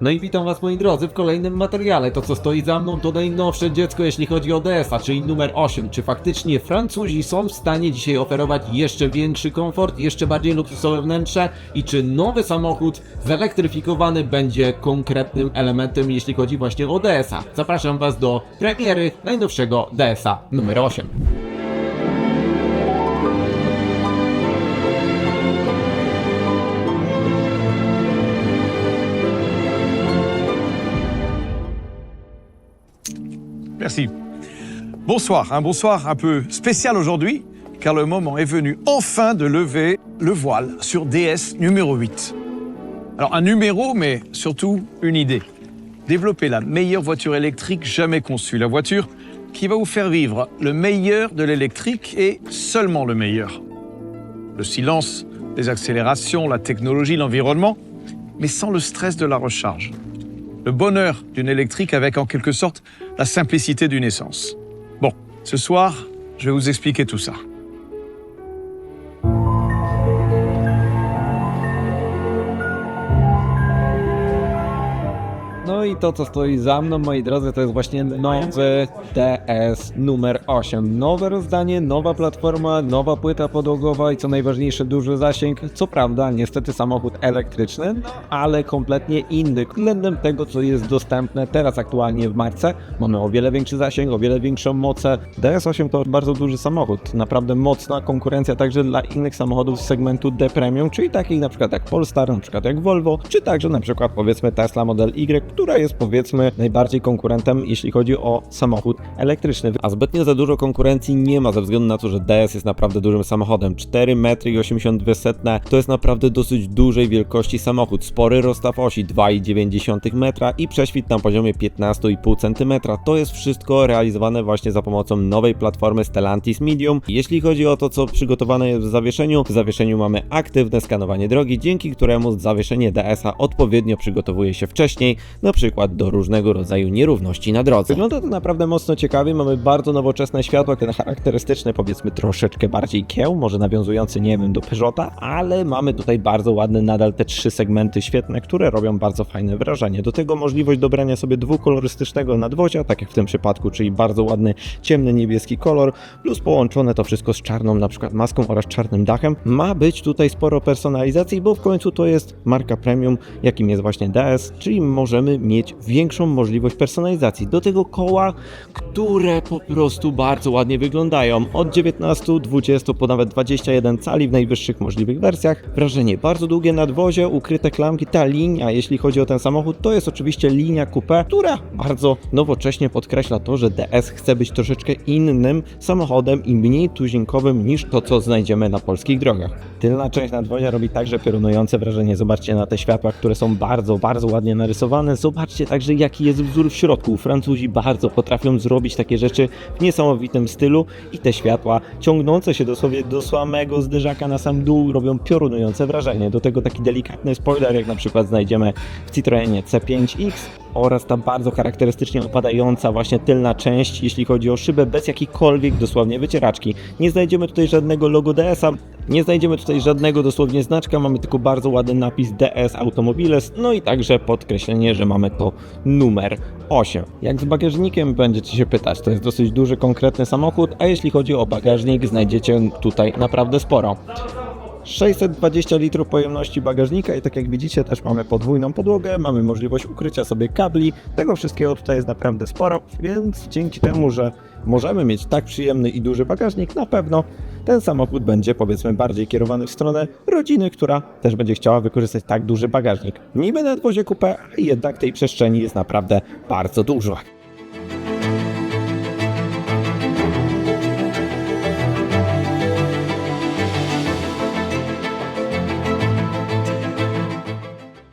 No i witam was moi drodzy w kolejnym materiale. To co stoi za mną to najnowsze dziecko jeśli chodzi o DS-a, czyli numer 8. Czy faktycznie Francuzi są w stanie dzisiaj oferować jeszcze większy komfort, jeszcze bardziej luksusowe wnętrze i czy nowy samochód zelektryfikowany będzie konkretnym elementem jeśli chodzi właśnie o DS-a? Zapraszam was do premiery najnowszego DS-a numer 8. Merci. Bonsoir, un bonsoir un peu spécial aujourd'hui, car le moment est venu enfin de lever le voile sur DS numéro 8. Alors un numéro, mais surtout une idée. Développer la meilleure voiture électrique jamais conçue, la voiture qui va vous faire vivre le meilleur de l'électrique et seulement le meilleur. Le silence, les accélérations, la technologie, l'environnement, mais sans le stress de la recharge. Le bonheur d'une électrique avec en quelque sorte la simplicité d'une essence. Bon, ce soir, je vais vous expliquer tout ça. DS numer 8. Nowe rozdanie, nowa platforma, nowa płyta podłogowa i co najważniejsze, duży zasięg. Co prawda, niestety samochód elektryczny, ale kompletnie inny względem tego, co jest dostępne teraz aktualnie w marce. Mamy o wiele większy zasięg, o wiele większą mocę. DS8 to bardzo duży samochód, naprawdę mocna konkurencja także dla innych samochodów z segmentu D Premium, czyli takich na przykład jak Polestar, na przykład jak Volvo, czy także na przykład powiedzmy Tesla Model Y, która jest powiedzmy najbardziej konkurentem, jeśli chodzi o samochód elektryczny. A zbytnio za dużo konkurencji nie ma ze względu na to, że DS jest naprawdę dużym samochodem. 4 metry i 82 setne to jest naprawdę dosyć dużej wielkości samochód. Spory rozstaw osi 2,9 metra i prześwit na poziomie 15,5 cm. To jest wszystko realizowane właśnie za pomocą nowej platformy Stellantis Medium. Jeśli chodzi o to, co przygotowane jest w zawieszeniu, w zawieszeniu mamy aktywne skanowanie drogi, dzięki któremu zawieszenie DS-a odpowiednio przygotowuje się wcześniej, na przykład do różnego rodzaju nierówności na drodze. Wygląda to naprawdę mocno ciekawie, mamy bardzo nowoczesne światła, ten charakterystyczny, powiedzmy troszeczkę bardziej kieł, może nawiązujący, nie wiem, do Peugeota, ale mamy tutaj bardzo ładne nadal te trzy segmenty świetne, które robią bardzo fajne wrażenie. Do tego możliwość dobrania sobie dwukolorystycznego nadwozia, tak jak w tym przypadku, czyli bardzo ładny, ciemny niebieski kolor, plus połączone to wszystko z czarną na przykład maską oraz czarnym dachem. Ma być tutaj sporo personalizacji, bo w końcu to jest marka premium, jakim jest właśnie DS, czyli możemy mieć większą możliwość personalizacji. Do tego koła, które po prostu bardzo ładnie wyglądają. Od 19, 20 po nawet 21 cali w najwyższych możliwych wersjach. Wrażenie bardzo długie nadwozie, ukryte klamki. Ta linia, jeśli chodzi o ten samochód, to jest oczywiście linia coupé, która bardzo nowocześnie podkreśla to, że DS chce być troszeczkę innym samochodem i mniej tuzinkowym niż to, co znajdziemy na polskich drogach. Tylna część nadwozia robi także piorunujące wrażenie. Zobaczcie na te światła, które są bardzo, bardzo ładnie narysowane. Zobaczcie także, jaki jest wzór w środku. Francuzi bardzo potrafią zrobić takie rzeczy w niesamowitym stylu i te światła ciągnące się dosłownie do samego zderzaka na sam dół robią piorunujące wrażenie. Do tego taki delikatny spoiler, jak na przykład znajdziemy w Citroenie C5X oraz ta bardzo charakterystycznie opadająca właśnie tylna część, jeśli chodzi o szybę, bez jakiejkolwiek dosłownie wycieraczki. Nie znajdziemy tutaj żadnego logo DS-a, nie znajdziemy tutaj żadnego dosłownie znaczka, mamy tylko bardzo ładny napis DS Automobiles, no i także podkreślenie, że mamy to numer 8. Jak z bagażnikiem będziecie się pytać, to jest dosyć duży, konkretny samochód, a jeśli chodzi o bagażnik, znajdziecie tutaj naprawdę sporo. 620 litrów pojemności bagażnika i tak jak widzicie też mamy podwójną podłogę, mamy możliwość ukrycia sobie kabli, tego wszystkiego tutaj jest naprawdę sporo, więc dzięki temu, że możemy mieć tak przyjemny i duży bagażnik, na pewno ten samochód będzie powiedzmy bardziej kierowany w stronę rodziny, która też będzie chciała wykorzystać tak duży bagażnik. Niby na dwozie coupé, jednak tej przestrzeni jest naprawdę bardzo dużo.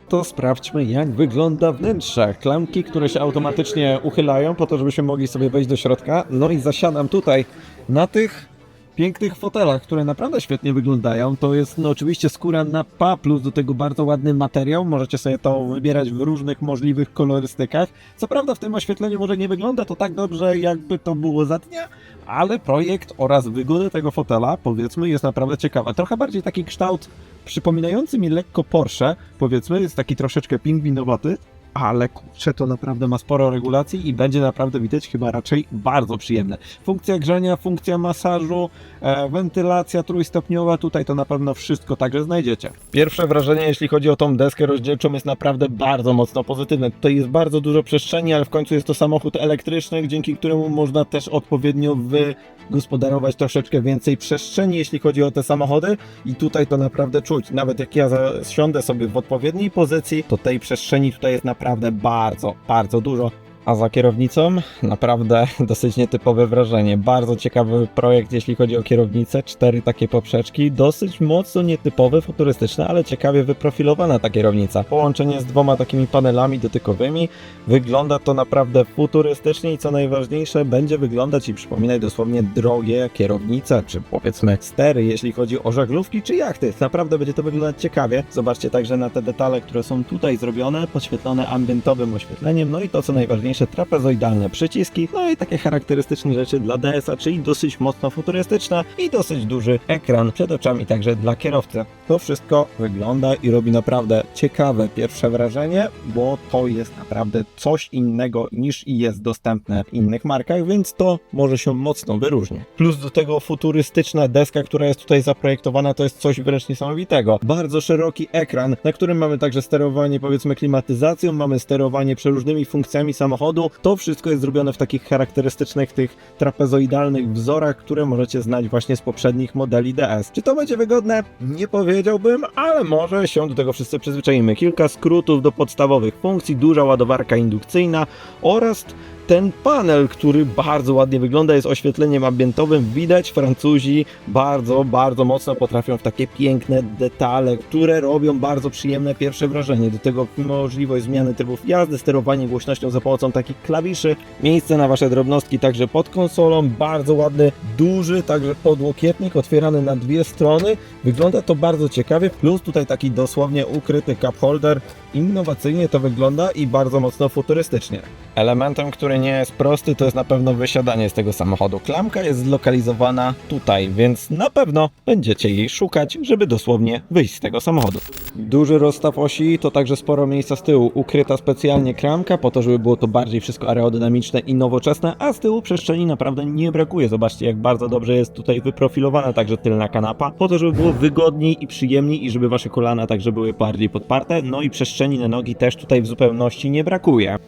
To sprawdźmy, jak wygląda wnętrze. Klamki, które się automatycznie uchylają po to, żebyśmy mogli sobie wejść do środka. No i zasiadam tutaj na tych pięknych fotelach, które naprawdę świetnie wyglądają. To jest no, oczywiście skóra na pa, plus do tego bardzo ładny materiał. Możecie sobie to wybierać w różnych możliwych kolorystykach. Co prawda w tym oświetleniu może nie wygląda to tak dobrze, jakby to było za dnia, ale projekt oraz wygoda tego fotela, powiedzmy, jest naprawdę ciekawa. Trochę bardziej taki kształt przypominający mi lekko Porsche, powiedzmy, jest taki troszeczkę pingwinowaty, ale kurczę, to naprawdę ma sporo regulacji i będzie naprawdę widać chyba raczej bardzo przyjemne. Funkcja grzania, funkcja masażu, e, wentylacja trójstopniowa, tutaj to na pewno wszystko także znajdziecie. Pierwsze wrażenie, jeśli chodzi o tą deskę rozdzielczą, jest naprawdę bardzo mocno pozytywne. Tutaj jest bardzo dużo przestrzeni, ale w końcu jest to samochód elektryczny, dzięki któremu można też odpowiednio wygospodarować troszeczkę więcej przestrzeni, jeśli chodzi o te samochody. I tutaj to naprawdę czuć. Nawet jak ja siądę sobie w odpowiedniej pozycji, to tej przestrzeni tutaj jest naprawdę bardzo, bardzo dużo. A za kierownicą naprawdę dosyć nietypowe wrażenie. Bardzo ciekawy projekt, jeśli chodzi o kierownicę. Cztery takie poprzeczki, dosyć mocno nietypowe, futurystyczne, ale ciekawie wyprofilowana ta kierownica. Połączenie z dwoma takimi panelami dotykowymi. Wygląda to naprawdę futurystycznie i co najważniejsze, będzie wyglądać i przypominać dosłownie drogie kierownice, czy powiedzmy stery, jeśli chodzi o żaglówki czy jachty. Naprawdę będzie to wyglądać ciekawie. Zobaczcie także na te detale, które są tutaj zrobione, podświetlone ambientowym oświetleniem, no i to co najważniejsze, trapezoidalne przyciski, no i takie charakterystyczne rzeczy dla DS-a, czyli dosyć mocno futurystyczna i dosyć duży ekran przed oczami także dla kierowcy. To wszystko wygląda i robi naprawdę ciekawe pierwsze wrażenie, bo to jest naprawdę coś innego niż jest dostępne w innych markach, więc to może się mocno wyróżni. Plus do tego futurystyczna deska, która jest tutaj zaprojektowana, to jest coś wręcz niesamowitego. Bardzo szeroki ekran, na którym mamy także sterowanie powiedzmy klimatyzacją, mamy sterowanie przeróżnymi funkcjami samochodu. To wszystko jest zrobione w takich charakterystycznych tych trapezoidalnych wzorach, które możecie znać właśnie z poprzednich modeli DS. Czy to będzie wygodne? Nie powiedziałbym, ale może się do tego wszyscy przyzwyczaimy. Kilka skrótów do podstawowych funkcji, duża ładowarka indukcyjna oraz ten panel, który bardzo ładnie wygląda, jest oświetleniem ambientowym. Widać, Francuzi bardzo, bardzo mocno potrafią w takie piękne detale, które robią bardzo przyjemne pierwsze wrażenie. Do tego możliwość zmiany trybów jazdy, sterowanie głośnością za pomocą takich klawiszy, miejsce na wasze drobnostki także pod konsolą, bardzo ładny, duży, także podłokietnik otwierany na dwie strony. Wygląda to bardzo ciekawie, plus tutaj taki dosłownie ukryty cup holder. Innowacyjnie to wygląda i bardzo mocno futurystycznie. Elementem, który nie jest prosty, to jest na pewno wysiadanie z tego samochodu. Klamka jest zlokalizowana tutaj, więc na pewno będziecie jej szukać, żeby dosłownie wyjść z tego samochodu. Duży rozstaw osi, to także sporo miejsca z tyłu. Ukryta specjalnie klamka, po to, żeby było to bardziej wszystko aerodynamiczne i nowoczesne, a z tyłu przestrzeni naprawdę nie brakuje. Zobaczcie, jak bardzo dobrze jest tutaj wyprofilowana także tylna kanapa, po to, żeby było wygodniej i przyjemniej i żeby wasze kolana także były bardziej podparte. No i przestrzeni na nogi też tutaj w zupełności nie brakuje.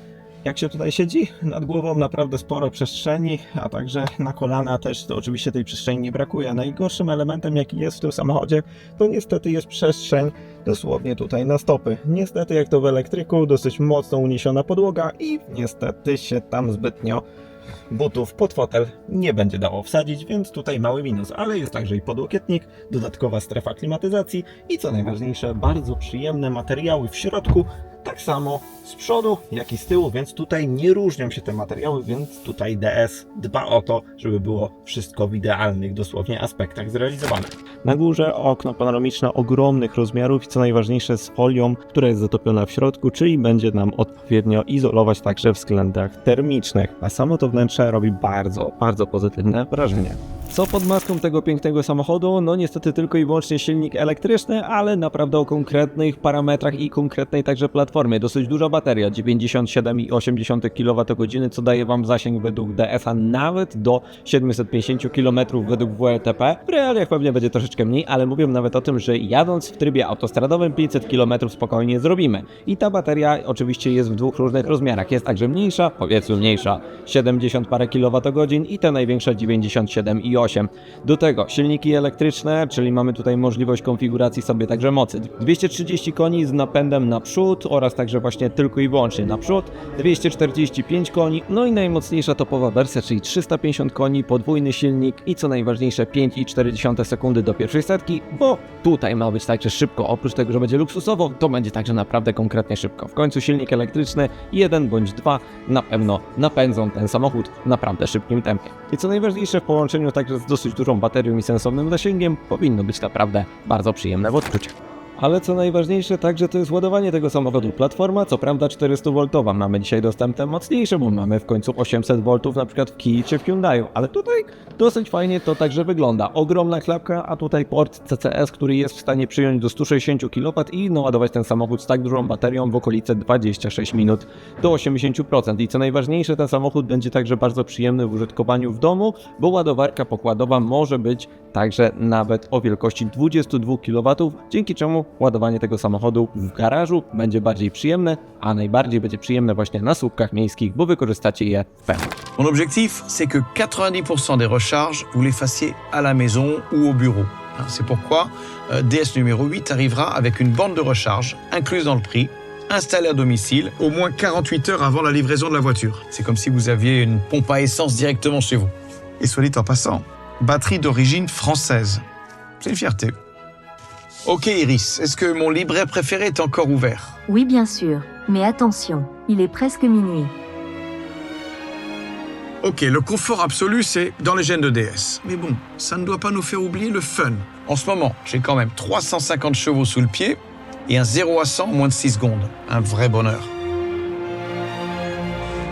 Jak się tutaj siedzi? Nad głową naprawdę sporo przestrzeni, a także na kolana też to oczywiście tej przestrzeni nie brakuje. Najgorszym elementem jaki jest w tym samochodzie to niestety jest przestrzeń dosłownie tutaj na stopy. Niestety jak to w elektryku dosyć mocno uniesiona podłoga i niestety się tam zbytnio butów pod fotel nie będzie dało wsadzić, więc tutaj mały minus, ale jest także i podłokietnik, dodatkowa strefa klimatyzacji i co najważniejsze, bardzo przyjemne materiały w środku, tak samo z przodu, jak i z tyłu, więc tutaj nie różnią się te materiały, więc tutaj DS dba o to, żeby było wszystko w idealnych dosłownie aspektach zrealizowane. Na górze okno panoramiczne ogromnych rozmiarów i co najważniejsze z folią, która jest zatopiona w środku, czyli będzie nam odpowiednio izolować także w względach termicznych. A samo to wnętrze robi bardzo, bardzo pozytywne wrażenie. Co pod maską tego pięknego samochodu? No niestety tylko i wyłącznie silnik elektryczny, ale naprawdę o konkretnych parametrach i konkretnej także platformie. Dosyć duża bateria, 97,8 kWh, co daje Wam zasięg według DS-a nawet do 750 km według WLTP. W realiach pewnie będzie troszeczkę mniej, ale mówię nawet o tym, że jadąc w trybie autostradowym 500 km spokojnie zrobimy. I ta bateria oczywiście jest w dwóch różnych rozmiarach. Jest także mniejsza, powiedzmy mniejsza, 70 parę kWh i ta największa 97,8. Do tego silniki elektryczne, czyli mamy tutaj możliwość konfiguracji sobie także mocy. 230 koni z napędem naprzód oraz także właśnie tylko i wyłącznie naprzód, 245 koni, no i najmocniejsza topowa wersja, czyli 350 koni, podwójny silnik i co najważniejsze 5,4 sekundy do pierwszej setki, bo tutaj ma być także szybko, oprócz tego, że będzie luksusowo, to będzie także naprawdę konkretnie szybko. W końcu silnik elektryczny, jeden bądź dwa na pewno napędzą ten samochód naprawdę szybkim tempie. I co najważniejsze w połączeniu także z dosyć dużą baterią i sensownym zasięgiem, powinno być naprawdę bardzo przyjemne w odczuciu. Ale co najważniejsze, także to jest ładowanie tego samochodu. Platforma, co prawda 400V, mamy dzisiaj dostępne mocniejsze, bo mamy w końcu 800V na przykład w Kia czy w Hyundaiu, ale tutaj dosyć fajnie to także wygląda. Ogromna klapka, a tutaj port CCS, który jest w stanie przyjąć do 160 kW i naładować ten samochód z tak dużą baterią w okolice 26 minut do 80%. I co najważniejsze, ten samochód będzie także bardzo przyjemny w użytkowaniu w domu, bo ładowarka pokładowa może być także nawet o wielkości 22 kW, dzięki czemu ładowanie tego samochodu w garażu będzie bardziej przyjemne, a najbardziej będzie przyjemne właśnie na słupkach miejskich, bo wykorzystacie je w pełni. Mon objectif, c'est que 90% des recharges, vous les fassiez à la maison ou au bureau. Hein, C'est pourquoi euh, DS numéro 8 arrivera avec une bande de recharge incluse dans le prix, installée à domicile au moins 48 heures avant la livraison de la voiture. C'est comme si vous aviez une pompe à essence directement chez vous. Et soit dit en passant, batterie d'origine française. C'est une fierté. Ok Iris, est-ce que mon livret préféré est encore ouvert? Oui, bien sûr. Mais attention, il est presque minuit. Ok, le confort absolu, c'est dans les gènes de DS. Mais bon, ça ne doit pas nous faire oublier le fun. En ce moment, j'ai quand même 350 chevaux sous le pied et un 0 à 100 en moins de 6 secondes. Un vrai bonheur.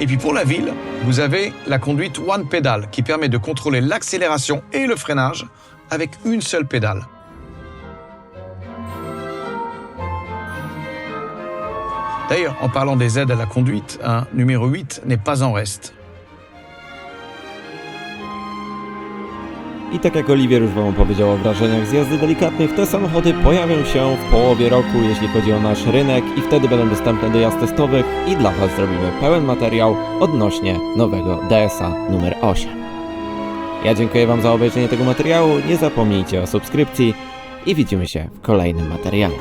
Et puis pour la ville, vous avez la conduite One Pedal qui permet de contrôler l'accélération et le freinage avec une seule pédale. D'ailleurs, en parlant des aides à la conduite, un numéro 8 n'est pas en reste. I tak jak Oliwier już Wam opowiedział o wrażeniach z jazdy delikatnych, te samochody pojawią się w połowie roku, jeśli chodzi o nasz rynek i wtedy będą dostępne do jazd testowych i dla Was zrobimy pełen materiał odnośnie nowego DSA numer 8. Ja dziękuję Wam za obejrzenie tego materiału, nie zapomnijcie o subskrypcji i widzimy się w kolejnym materiale.